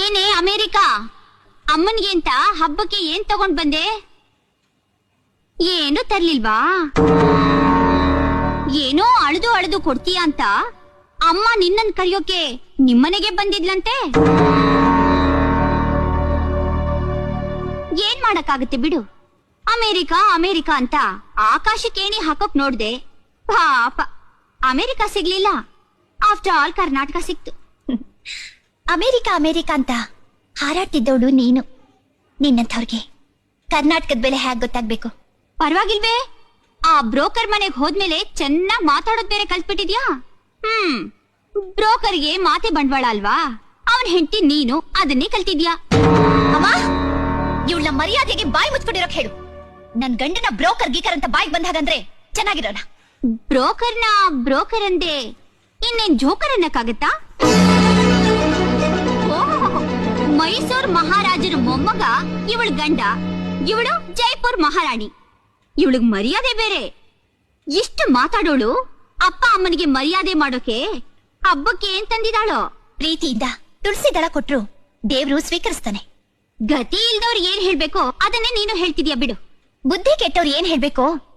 ಏನೇ ಅಮೇರಿಕಾ? ಅಮ್ಮನ್ಗೆ ಅಂತ ಹಬ್ಬಕ್ಕೆ ಏನ್ ತಗೊಂಡ್ ಬಂದೆ? ಏನು ತರ್ಲಿಲ್ವಾ? ಏನೋ ಅಳದು ಅಳದು ಕೊಡ್ತೀಯ ಅಂತ ಅಮ್ಮ ನಿನ್ನನ್ ಕರೆಯೋಕೆ ನಿಮ್ಮನೆಗೆ ಬಂದಿದ್ಲಂತೆ? ಏನ್ ಮಾಡಕ್ಕಾಗತ್ತೆ ಬಿಡು. ಅಮೇರಿಕಾ ಅಮೇರಿಕಾ ಅಂತ ಆಕಾಶಕ್ಕೆ ಏಣಿ ಹಾಕೋಕ್ ನೋಡ್ದೆ. ಪಾಪ, ಅಮೇರಿಕಾ ಸಿಗ್ಲಿಲ್ಲ. ಆಫ್ಟರ್ ಆಲ್ ಕರ್ನಾಟಕ ಸಿಕ್ತು. ಅಮೇರಿಕಾ ಅಮೇರಿಕಾ ಅಂತ ಹಾರಾಡ್ತಿದ್ದವಳು ನೀನು. ನಿನ್ನಂಥವ್ರಿಗೆ. ಕರ್ನಾಟಕದ ಬೆಲೆ ಹೇಗ್ ಗೊತ್ತಾಗ್ಬೇಕು? ಪರವಾಗಿಲ್ವೇ? ಆ ಬ್ರೋಕರ್ ಮನೆಗೆ ಹೋದ್ಮೇಲೆ ಚೆನ್ನಾಗ್ ಮಾತಾಡೋದ್ ಬೇರೆ ಕಲ್ತ್ಬಿಟ್ಟಿದ್ಯಾ? ಹ್ಮ್. ಬ್ರೋಕರ್ಗೆ ಮಾತೆ ಬಂಡವಾಳ ಅಲ್ವಾ? ಅವನ್ ಹೆಂಡತಿ ನೀನು, ಅದನ್ನೇ ಕಲ್ತಿದ್ಯಾ? ಅಮ್ಮ ಇವಳ ಮರ್ಯಾದೆಗೆ ಬಾಯಿ ಮುಚ್ಕೊಂಡಿರೋಕ್ ಹೇಳು. ನನ್ ಗಂಡನ ಬ್ರೋಕರ್ ಗೀಕರ್ ಅಂತ ಬಾಯಿಗೆ ಬಂದಾಗಂದ್ರೆ ಚೆನ್ನಾಗಿರೋಣ ಬ್ರೋಕರ್ನ ಬ್ರೋಕರ್ ಅಂದೆ ಇನ್ನೇನ್ ಜೋಕರ್ ಅನ್ನಕ್ಕಾಗತ್ತಾ? ಮೈಸೂರ್ ಮಹಾರಾಜರ ಮೊಮ್ಮಗ ಇವಳ ಗಂಡ. ಇವಳು ಜೈಪುರ್ ಮಹಾರಾಣಿ. ಇವಳಿಗೆ ಮರ್ಯಾದೆ ಬೇರೆ. ಇಷ್ಟು ಮಾತಾಡೋಳು ಅಪ್ಪ ಅಮ್ಮನಿಗೆ ಮರ್ಯಾದೆ ಮಾಡೋಕೆ ಹಬ್ಬಕ್ಕೆ ಏನ್ ತಂದಿದಾಳೋ ಪ್ರೀತಿಯಿಂದ ತುಳಸಿ ದಳ ಕೊಟ್ರು. ದೇವ್ರು ಸ್ವೀಕರಿಸ್ತಾನೆ. ಗತಿ ಇಲ್ದವ್ರು ಏನ್ ಹೇಳ್ಬೇಕೋ ಅದನ್ನೇ ನೀನು ಹೇಳ್ತಿದ್ಯಾ ಬಿಡು. ಬುದ್ಧಿ ಕೆಟ್ಟವ್ರು ಏನ್ ಹೇಳ್ಬೇಕು?